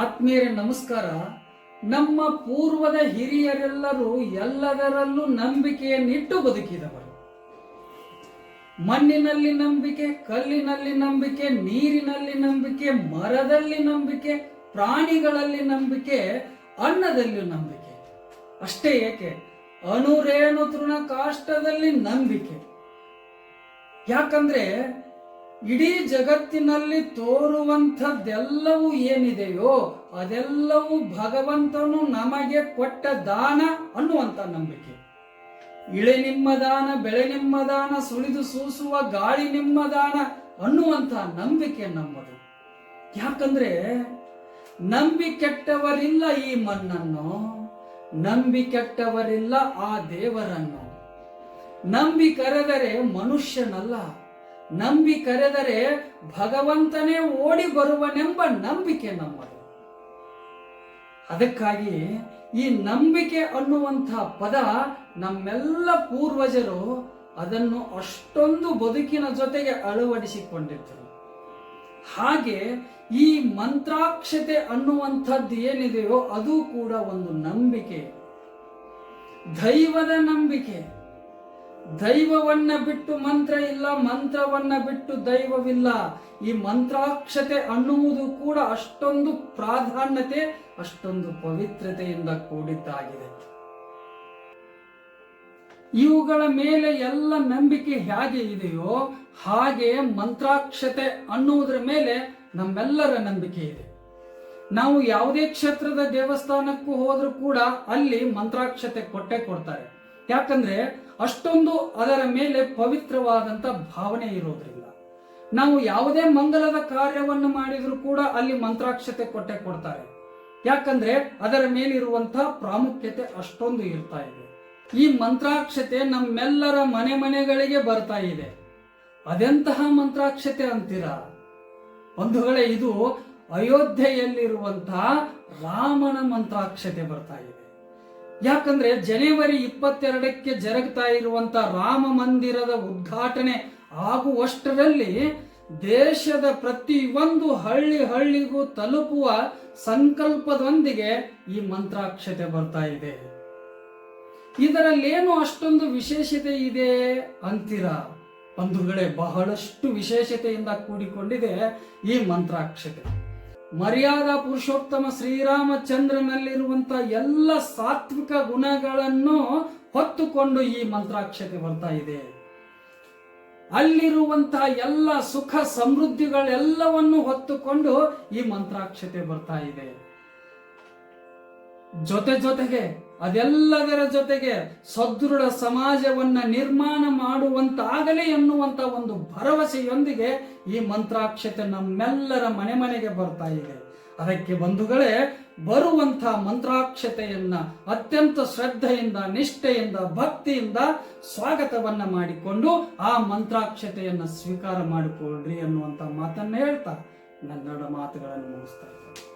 ಆತ್ಮೀಯರೇ, ನಮಸ್ಕಾರ. ನಮ್ಮ ಪೂರ್ವದ ಹಿರಿಯರೆಲ್ಲರೂ ಎಲ್ಲದರಲ್ಲೂ ನಂಬಿಕೆಯನ್ನಿಟ್ಟು ಬದುಕಿದವರು. ಮಣ್ಣಿನಲ್ಲಿ ನಂಬಿಕೆ, ಕಲ್ಲಿನಲ್ಲಿ ನಂಬಿಕೆ, ನೀರಿನಲ್ಲಿ ನಂಬಿಕೆ, ಮರದಲ್ಲಿ ನಂಬಿಕೆ, ಪ್ರಾಣಿಗಳಲ್ಲಿ ನಂಬಿಕೆ, ಅನ್ನದಲ್ಲಿ ನಂಬಿಕೆ. ಅಷ್ಟೇ ಏಕೆ? ಅಣುರೇಣು ತೃಣ ಕಾಷ್ಟದಲ್ಲಿ ನಂಬಿಕೆ. ಯಾಕಂದ್ರೆ ಇಡೀ ಜಗತ್ತಿನಲ್ಲಿ ತೋರುವಂಥದ್ದೆಲ್ಲವೂ ಏನಿದೆಯೋ ಅದೆಲ್ಲವೂ ಭಗವಂತನು ನಮಗೆ ಕೊಟ್ಟ ದಾನ ಅನ್ನುವಂಥ ನಂಬಿಕೆ. ಇಳೆ ನಿಮ್ಮ ದಾನ, ಬೆಳೆ ನಿಮ್ಮ ದಾನ, ಸುಳಿದು ಸೂಸುವ ಗಾಳಿ ನಿಮ್ಮ ದಾನ ಅನ್ನುವಂಥ ನಂಬಿಕೆ ನಮ್ಮದು. ಯಾಕಂದ್ರೆ ನಂಬಿ ಕೆಟ್ಟವರಿಲ್ಲ ಈ ಮಣ್ಣನ್ನು, ನಂಬಿ ಕೆಟ್ಟವರಿಲ್ಲ ಆ ದೇವರನ್ನು. ನಂಬಿ ಕರೆದರೆ ಮನುಷ್ಯನಲ್ಲ. ನಂಬಿ ಕರೆದರೆ ಭಗವಂತನೇ ಓಡಿ ಬರುವನೆಂಬ ನಂಬಿಕೆ ನಮ್ಮದು. ಅದಕ್ಕಾಗಿ ಈ ನಂಬಿಕೆ ಅನ್ನುವಂಥ ಪದ ನಮ್ಮೆಲ್ಲ ಪೂರ್ವಜರು ಅದನ್ನು ಅಷ್ಟೊಂದು ಬದುಕಿನ ಜೊತೆಗೆ ಅಳವಡಿಸಿಕೊಂಡಿದ್ದರು. ಹಾಗೆ ಈ ಮಂತ್ರಾಕ್ಷತೆ ಅನ್ನುವಂಥದ್ದು ಏನಿದೆಯೋ ಅದು ಕೂಡ ಒಂದು ನಂಬಿಕೆ. ದೈವದ ನಂಬಿಕೆ. ದೈವವನ್ನ ಬಿಟ್ಟು ಮಂತ್ರ ಇಲ್ಲ, ಮಂತ್ರವನ್ನ ಬಿಟ್ಟು ದೈವವಿಲ್ಲ. ಈ ಮಂತ್ರಾಕ್ಷತೆ ಅನ್ನುವುದು ಕೂಡ ಅಷ್ಟೊಂದು ಪ್ರಾಧಾನ್ಯತೆ, ಅಷ್ಟೊಂದು ಪವಿತ್ರತೆಯಿಂದ ಕೂಡಿದ್ದಾಗಿದೆ. ಇವುಗಳ ಮೇಲೆ ಎಲ್ಲ ನಂಬಿಕೆ ಹೇಗೆ ಇದೆಯೋ ಹಾಗೆ ಮಂತ್ರಾಕ್ಷತೆ ಅನ್ನುವುದರ ಮೇಲೆ ನಮ್ಮೆಲ್ಲರ ನಂಬಿಕೆ ಇದೆ. ನಾವು ಯಾವುದೇ ಕ್ಷೇತ್ರದ ದೇವಸ್ಥಾನಕ್ಕೂ ಹೋದ್ರೂ ಕೂಡ ಅಲ್ಲಿ ಮಂತ್ರಾಕ್ಷತೆ ಕೊಟ್ಟೆ ಕೊಡ್ತಾರೆ. ಯಾಕಂದ್ರೆ ಅಷ್ಟೊಂದು ಅದರ ಮೇಲೆ ಪವಿತ್ರವಾದಂತ ಭಾವನೆ ಇರೋದ್ರಿಂದ. ನಾವು ಯಾವುದೇ ಮಂಗಲದ ಕಾರ್ಯವನ್ನು ಮಾಡಿದರೂ ಕೂಡ ಅಲ್ಲಿ ಮಂತ್ರಾಕ್ಷತೆ ಕೊಟ್ಟೆ ಕೊಡ್ತಾರೆ. ಯಾಕಂದ್ರೆ ಅದರ ಮೇಲಿರುವಂತಹ ಪ್ರಾಮುಖ್ಯತೆ ಅಷ್ಟೊಂದು ಇರ್ತಾ ಇದೆ. ಈ ಮಂತ್ರಾಕ್ಷತೆ ನಮ್ಮೆಲ್ಲರ ಮನೆ ಮನೆಗಳಿಗೆ ಬರ್ತಾ ಇದೆ. ಅದೆಂತಹ ಮಂತ್ರಾಕ್ಷತೆ ಅಂತೀರಾ? ಬಂಧುಗಳೇ, ಇದು ಅಯೋಧ್ಯೆಯಲ್ಲಿರುವಂತಹ ರಾಮನ ಮಂತ್ರಾಕ್ಷತೆ ಬರ್ತಾ ಇದೆ. ಯಾಕಂದ್ರೆ ಜನವರಿ ಇಪ್ಪತ್ತೆರಡಕ್ಕೆ ಜರುಗ್ತಾ ಇರುವಂತ ರಾಮ ಮಂದಿರದ ಉದ್ಘಾಟನೆ ಆಗುವಷ್ಟರಲ್ಲಿ ದೇಶದ ಪ್ರತಿಯೊಂದು ಹಳ್ಳಿ ಹಳ್ಳಿಗೂ ತಲುಪುವ ಸಂಕಲ್ಪದೊಂದಿಗೆ ಈ ಮಂತ್ರಾಕ್ಷತೆ ಬರ್ತಾ ಇದೆ. ಇದರಲ್ಲೇನು ಅಷ್ಟೊಂದು ವಿಶೇಷತೆ ಇದೆ ಅಂತೀರಾ? ಬಂಧುಗಳೇ, ಬಹಳಷ್ಟು ವಿಶೇಷತೆಯಿಂದ ಕೂಡಿಕೊಂಡಿದೆ ಈ ಮಂತ್ರಾಕ್ಷತೆ. ಮರ್ಯಾದಾ ಪುರುಷೋತ್ತಮ ಶ್ರೀರಾಮಚಂದ್ರನಲ್ಲಿರುವಂತ ಎಲ್ಲ ಸಾತ್ವಿಕ ಗುಣಗಳನ್ನು ಹೊತ್ತುಕೊಂಡು ಈ ಮಂತ್ರಾಕ್ಷತೆ ಬರ್ತಾ ಇದೆ. ಅಲ್ಲಿರುವಂತಹ ಎಲ್ಲ ಸುಖ ಸಮೃದ್ಧಿಗಳೆಲ್ಲವನ್ನು ಹೊತ್ತುಕೊಂಡು ಈ ಮಂತ್ರಾಕ್ಷತೆ ಬರ್ತಾ ಇದೆ. ಜೊತೆ ಜೊತೆಗೆ ಅದೆಲ್ಲದರ ಜೊತೆಗೆ ಸದೃಢ ಸಮಾಜವನ್ನ ನಿರ್ಮಾಣ ಮಾಡುವಂತಾಗಲಿ ಎನ್ನುವಂತ ಒಂದು ಭರವಸೆಯೊಂದಿಗೆ ಈ ಮಂತ್ರಾಕ್ಷತೆ ನಮ್ಮೆಲ್ಲರ ಮನೆ ಮನೆಗೆ ಬರ್ತಾ ಇದೆ. ಅದಕ್ಕೆ ಬಂಧುಗಳೇ ಬರುವಂತ ಮಂತ್ರಾಕ್ಷತೆಯನ್ನ ಅತ್ಯಂತ ಶ್ರದ್ಧೆಯಿಂದ, ನಿಷ್ಠೆಯಿಂದ, ಭಕ್ತಿಯಿಂದ ಸ್ವಾಗತವನ್ನ ಮಾಡಿಕೊಂಡು ಆ ಮಂತ್ರಾಕ್ಷತೆಯನ್ನ ಸ್ವೀಕಾರ ಮಾಡಿಕೊಳ್ಳ್ರಿ ಅನ್ನುವಂತ ಮಾತನ್ನ ಹೇಳ್ತಾ ನನ್ನೆರಡು ಮಾತುಗಳನ್ನು ಮುಗಿಸ್ತಾ ಇದ್ದೇನೆ.